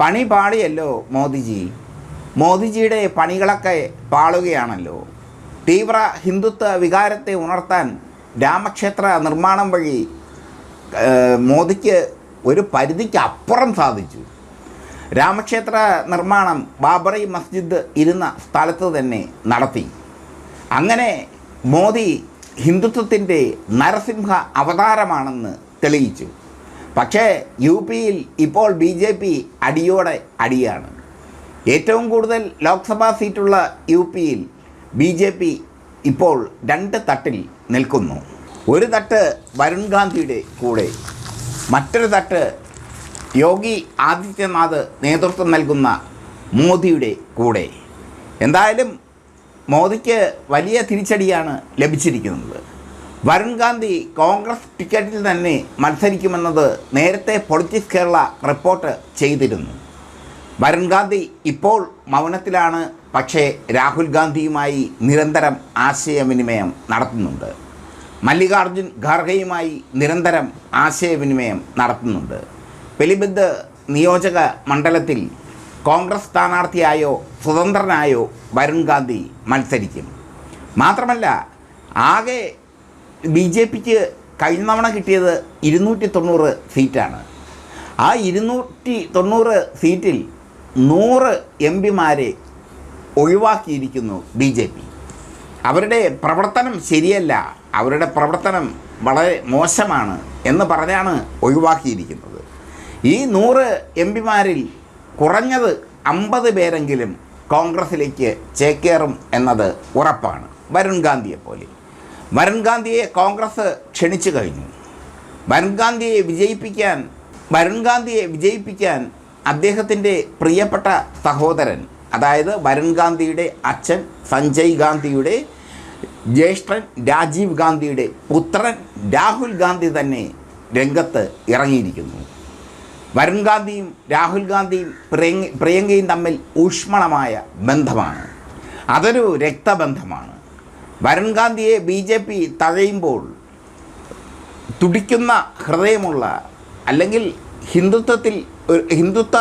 പണി പാളിയല്ലോ മോദിജി. മോദിജിയുടെ പണികളൊക്കെ പാളുകയാണല്ലോ. തീവ്ര ഹിന്ദുത്വ വികാരത്തെ ഉണർത്താൻ രാമക്ഷേത്ര നിർമ്മാണം വഴി മോദിക്ക് ഒരു പരിധിക്ക് അപ്പുറം സാധിച്ചു. രാമക്ഷേത്ര നിർമ്മാണം ബാബറി മസ്ജിദ് ഇരുന്ന സ്ഥലത്ത് തന്നെ നടത്തി. അങ്ങനെ മോദി ഹിന്ദുത്വത്തിന്റെ നരസിംഹ അവതാരമാണെന്ന് തെളിയിച്ചു. പക്ഷേ യു പിയിൽ ഇപ്പോൾ ബി ജെ പി അടിയോടെ അടിയാണ്. ഏറ്റവും കൂടുതൽ ലോക്സഭാ സീറ്റുള്ള യു പിയിൽ ബി ജെ പി ഇപ്പോൾ രണ്ട് തട്ടിൽ നിൽക്കുന്നു. ഒരു തട്ട് വരുൺ ഗാന്ധിയുടെ കൂടെ മറ്റൊരു തട്ട് യോഗി ആദിത്യനാഥ് നേതൃത്വം നൽകുന്ന മോദിയുടെ കൂടെ. എന്തായാലും മോദിക്ക് വലിയ തിരിച്ചടിയാണ് ലഭിച്ചിരിക്കുന്നത്. വരുൺ ഗാന്ധി കോൺഗ്രസ് ടിക്കറ്റിൽ തന്നെ മത്സരിക്കുമെന്നത് നേരത്തെ പൊളിറ്റിക്സ് കേരള റിപ്പോർട്ട് ചെയ്തിരുന്നു. വരുൺ ഗാന്ധി ഇപ്പോൾ മൗനത്തിലാണ് പക്ഷേ രാഹുൽ ഗാന്ധിയുമായി നിരന്തരം ആശയവിനിമയം നടത്തുന്നുണ്ട്. മല്ലികാർജുൻ ഖാർഗെയുമായി നിരന്തരം ആശയവിനിമയം നടത്തുന്നുണ്ട്. പെലിബിന്ദ് നിയോജക മണ്ഡലത്തിൽ കോൺഗ്രസ് സ്ഥാനാർത്ഥിയായോ സ്വതന്ത്രനായോ വരുൺ ഗാന്ധി മത്സരിക്കും. മാത്രമല്ല ആകെ ബി ജെ പിക്ക് കഴിഞ്ഞ തവണ കിട്ടിയത് ഇരുന്നൂറ്റി തൊണ്ണൂറ് സീറ്റാണ്. ആ ഇരുന്നൂറ്റി തൊണ്ണൂറ് സീറ്റിൽ നൂറ് എം പിമാരെ ഒഴിവാക്കിയിരിക്കുന്നു ബി ജെ പി. അവരുടെ പ്രവർത്തനം ശരിയല്ല. അവരുടെ പ്രവർത്തനം വളരെ മോശമാണ് എന്ന് പറഞ്ഞാണ് ഒഴിവാക്കിയിരിക്കുന്നത്. ഈ നൂറ് എം പിമാരിൽ കുറഞ്ഞത് അമ്പത് പേരെങ്കിലും കോൺഗ്രസിലേക്ക് ചേക്കേറും എന്നത് ഉറപ്പാണ്. വരുൺ ഗാന്ധിയെ പോലെ വരുൺ ഗാന്ധിയെ കോൺഗ്രസ് ക്ഷണിച്ചു കഴിഞ്ഞു. വരൺഗാന്ധിയെ വിജയിപ്പിക്കാൻ വരൺഗാന്ധിയെ വിജയിപ്പിക്കാൻ അദ്ദേഹത്തിന്റെ പ്രിയപ്പെട്ട സഹോദരൻ അതായത് വരൺഗാന്ധിയുടെ അച്ഛൻ സഞ്ജയ് ഗാന്ധിയുടെ ജ്യേഷ്ഠൻ രാജീവ് ഗാന്ധിയുടെ പുത്രൻ രാഹുൽ ഗാന്ധി തന്നെ രംഗത്ത് ഇറങ്ങിയിരിക്കുന്നു. വരുൺ ഗാന്ധിയും രാഹുൽ ഗാന്ധിയും പ്രിയങ്ക പ്രിയങ്കയും തമ്മിൽ ഊഷ്മളമായ ബന്ധമാണ്. അതൊരു രക്തബന്ധമാണ്. വരുൺ ഗാന്ധിയെ ബി ജെ പി തഴയുമ്പോൾ തുടിക്കുന്ന ഹൃദയമുള്ള അല്ലെങ്കിൽ ഹിന്ദുത്വത്തിൽ ഹിന്ദുത്വ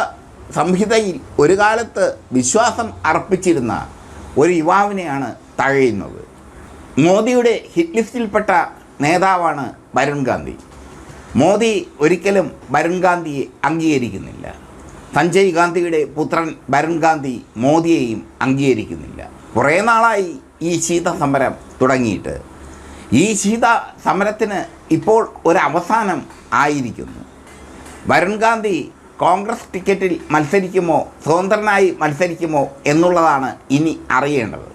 സംഹിതയിൽ ഒരു കാലത്ത് വിശ്വാസം അർപ്പിച്ചിരുന്ന ഒരു യുവാവിനെയാണ് തഴയുന്നത്. മോദിയുടെ ഹിറ്റ് ലിസ്റ്റിൽപ്പെട്ട നേതാവാണ് വരുൺ ഗാന്ധി. മോദി ഒരിക്കലും വരുൺ ഗാന്ധിയെ അംഗീകരിക്കുന്നില്ല. സഞ്ജയ് ഗാന്ധിയുടെ പുത്രൻ വരുൺ ഗാന്ധി മോദിയെയും അംഗീകരിക്കുന്നില്ല. കുറേ നാളായി ഈ ശീത സമരം തുടങ്ങിയിട്ട്. ഈ ശീത സമരത്തിന് ഇപ്പോൾ ഒരു അവസാനം ആയിരിക്കുന്നു. വരുൺ ഗാന്ധി കോൺഗ്രസ് ടിക്കറ്റിൽ മത്സരിക്കുമോ സ്വതന്ത്രനായി മത്സരിക്കുമോ എന്നുള്ളതാണ് ഇനി അറിയേണ്ടത്.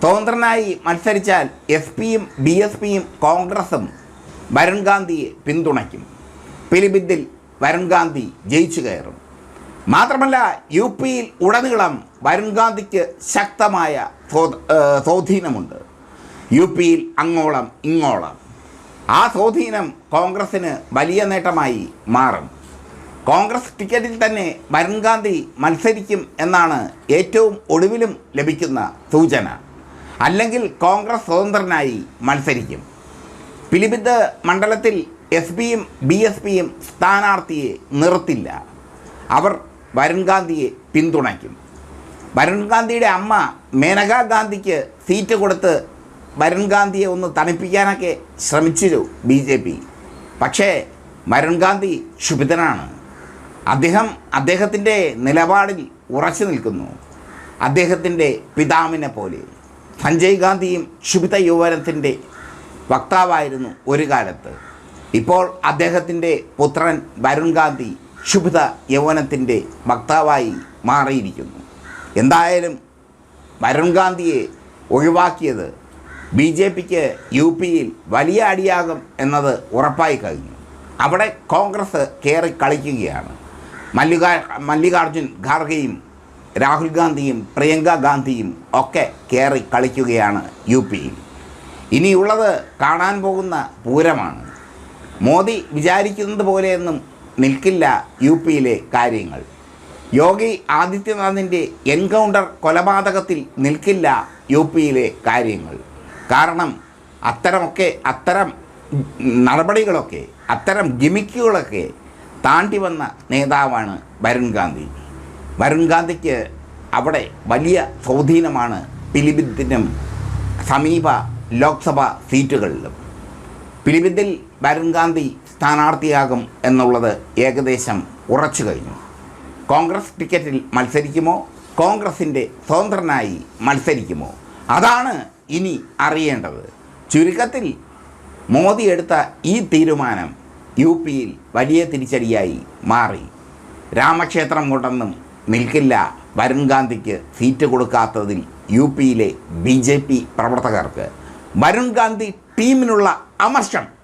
സ്വതന്ത്രനായി മത്സരിച്ചാൽ എസ് പിയും ബി എസ് പിയും കോൺഗ്രസും വരുൺ ഗാന്ധിയെ പിന്തുണയ്ക്കും. പിലിബിദ്ദിൽ വരുൺ ഗാന്ധി ജയിച്ചു കയറും. മാത്രമല്ല യു പിയിൽ ഉടനീളം വരുൺ ഗാന്ധിക്ക് ശക്തമായ സ്വാധീനമുണ്ട്. യു പിയിൽ അങ്ങോളം ഇങ്ങോളം. ആ സ്വാധീനം കോൺഗ്രസ്സിന് വലിയ നേട്ടമായി മാറും. കോൺഗ്രസ് ടിക്കറ്റിൽ തന്നെ വരുൺ ഗാന്ധി മത്സരിക്കും എന്നാണ് ഏറ്റവും ഒടുവിലും ലഭിക്കുന്ന സൂചന. അല്ലെങ്കിൽ കോൺഗ്രസ് സ്വതന്ത്രനായി മത്സരിക്കും. പിലിഭിത്ത് മണ്ഡലത്തിൽ എസ് പിയും ബി എസ് പിയും സ്ഥാനാർത്ഥിയെ നിർത്തില്ല. അവർ വരുൺ ഗാന്ധിയെ പിന്തുണയ്ക്കും. വരുൺ ഗാന്ധിയുടെ അമ്മ മേനകാ ഗാന്ധിക്ക് സീറ്റ് കൊടുത്ത് വരുൺ ഗാന്ധിയെ ഒന്ന് തണുപ്പിക്കാനൊക്കെ ശ്രമിച്ചു ബി ജെ പി. പക്ഷേ വരുൺ ഗാന്ധി ക്ഷുഭിതനാണ്. അദ്ദേഹം അദ്ദേഹത്തിന്റെ നിലപാടിൽ ഉറച്ചു നിൽക്കുന്നു. അദ്ദേഹത്തിന്റെ പിതാവിനെ പോലെ. സഞ്ജയ് ഗാന്ധിയും ക്ഷുഭിത യുവനത്തിന്റെ വക്താവായിരുന്നു ഒരു കാലത്ത്. ഇപ്പോൾ അദ്ദേഹത്തിന്റെ പുത്രൻ വരുൺ ഗാന്ധി ക്ഷുഭിത യൗവനത്തിന്റെ വക്താവായി മാറിയിരിക്കുന്നു. എന്തായാലും വരുൺ ഗാന്ധിയെ ഒഴിവാക്കിയത് ബി ജെ പിക്ക് യു പിയിൽ വലിയ അടിയാകും എന്നത് ഉറപ്പായി കഴിഞ്ഞു. അവിടെ കോൺഗ്രസ് കയറി കളിക്കുകയാണ്. മല്ലികാ മല്ലികാർജുൻ ഖാർഗെയും രാഹുൽ ഗാന്ധിയും പ്രിയങ്ക ഗാന്ധിയും ഒക്കെ കയറി കളിക്കുകയാണ് യു പിയിൽ. ഇനിയുള്ളത് കാണാൻ പോകുന്ന പൂരമാണ്. മോദി വിചാരിക്കുന്നത് പോലെയൊന്നും നിൽക്കില്ല യു പിയിലെ കാര്യങ്ങൾ. യോഗി ആദിത്യനാഥിന്റെ എൻകൗണ്ടർ കൊലപാതകത്തിൽ നിൽക്കില്ല യു പിയിലെ കാര്യങ്ങൾ. കാരണം അത്തരമൊക്കെ അത്തരം നടപടികളൊക്കെ അത്തരം ഗിമിക്കുകളൊക്കെ താണ്ടി വന്ന നേതാവാണ് വരുൺ ഗാന്ധി. വരുൺ ഗാന്ധിക്ക് അവിടെ വലിയ സ്വാധീനമാണ് പിലിഭിത്തിനും സമീപ ലോക്സഭാ സീറ്റുകളിലും. പിലിഭിത്തിൽ വരുൺ ഗാന്ധി സ്ഥാനാർത്ഥിയാകും എന്നുള്ളത് ഏകദേശം ഉറച്ചു കഴിഞ്ഞു. കോൺഗ്രസ് ടിക്കറ്റിൽ മത്സരിക്കുമോ? കോൺഗ്രസിന്റെ സ്വതന്ത്രനായി മത്സരിക്കുമോ? അതാണ് ഇനി അറിയേണ്ടത്. ചുരുക്കത്തിൽ മോദി എടുത്ത ഈ തീരുമാനം യു പിയിൽ വലിയ തിരിച്ചടിയായി മാറി. രാമക്ഷേത്രം കൊണ്ടൊന്നും നിൽക്കില്ല വരുൺ ഗാന്ധിക്ക് സീറ്റ് കൊടുക്കാത്തതിൽ യു പിയിലെ ബി ജെ പി പ്രവർത്തകർക്ക്. വരുൺ ഗാന്ധി ടീമിനുള്ള അമർഷം.